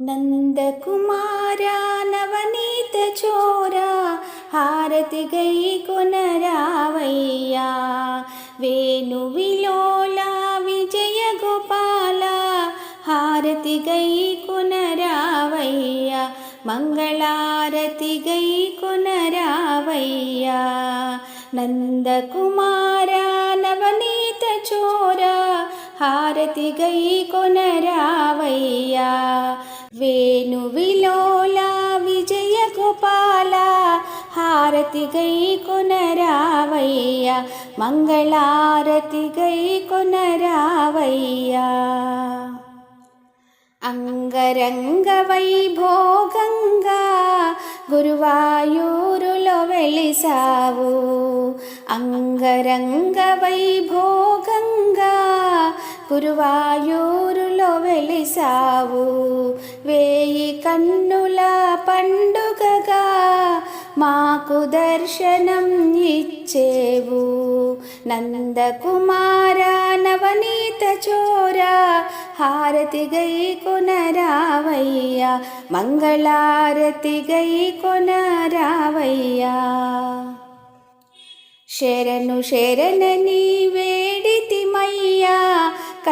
నందకుమారా నవనీత చోరా హారతి గై కొనరావయ్యా వేణు విలోల విజయ గోపాల హారతి గై కొనరావయ్యా మంగళారతి గై కొనరావయ్యా నందకుమారా నవనీత చోరా హారతి గై కొనరావయ్యా వేణు విలోల విజయ గోపాల హారతి గై కొనరావయ్యా మంగళారతి గై కొనరావయ్యా. అంగరంగ వైభోగంగా గురువాయూరులో వెలిసావు. అంగరంగ వైభోగ గురువాయూరులో వెలిసావు. వేయి కన్నుల పండుగగా మాకు దర్శనం ఇచ్చేవు. నందకుమార నవనీత చోరా హారతి గై కొనరావయ్యా మంగళారతి గై కొనరావయ్యా. శరణు శరణ నీవే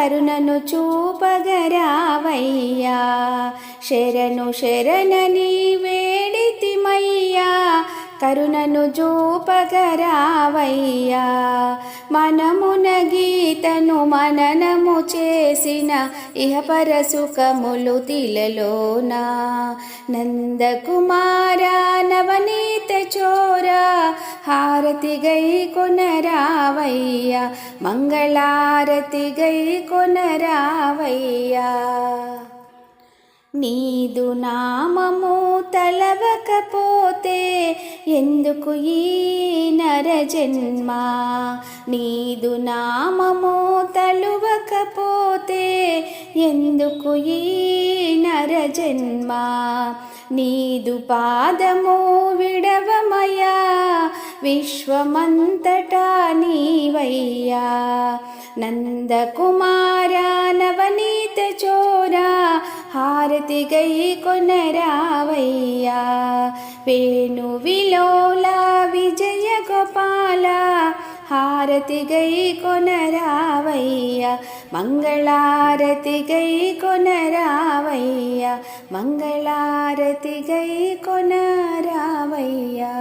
కరుణను చూపగరావయ్యా. శరణు శరణని వేడితిమయ్యా. కరుణను చూపగరావయ్యా. మనమున గీతను మననము చేసిన ఇహపర సుఖములు తిలలోనా. నందకుమార నవనీత చో హారతి గై కొనరావయ్యా మంగళారతి గై కొనరావయ్యా. నీదు నామము తలవకపోతే ఎందుకు ఈ నరజన్మ? నీదు నామము తలువకపోతే ఎందుకు ఈ నరజన్మ? నీదు పాదము విశ్వమంతటా నీవయ్యా. నందకుమారా నవనీత చోరా హారతి గై కొనరావయ్యా. వేణు విలోల విజయ గోపాల హారతి గై కొనరావయ్యా. మంగళారతి గై కొనరావయ్యా. మంగళారతి గై కొనరావయ్యా.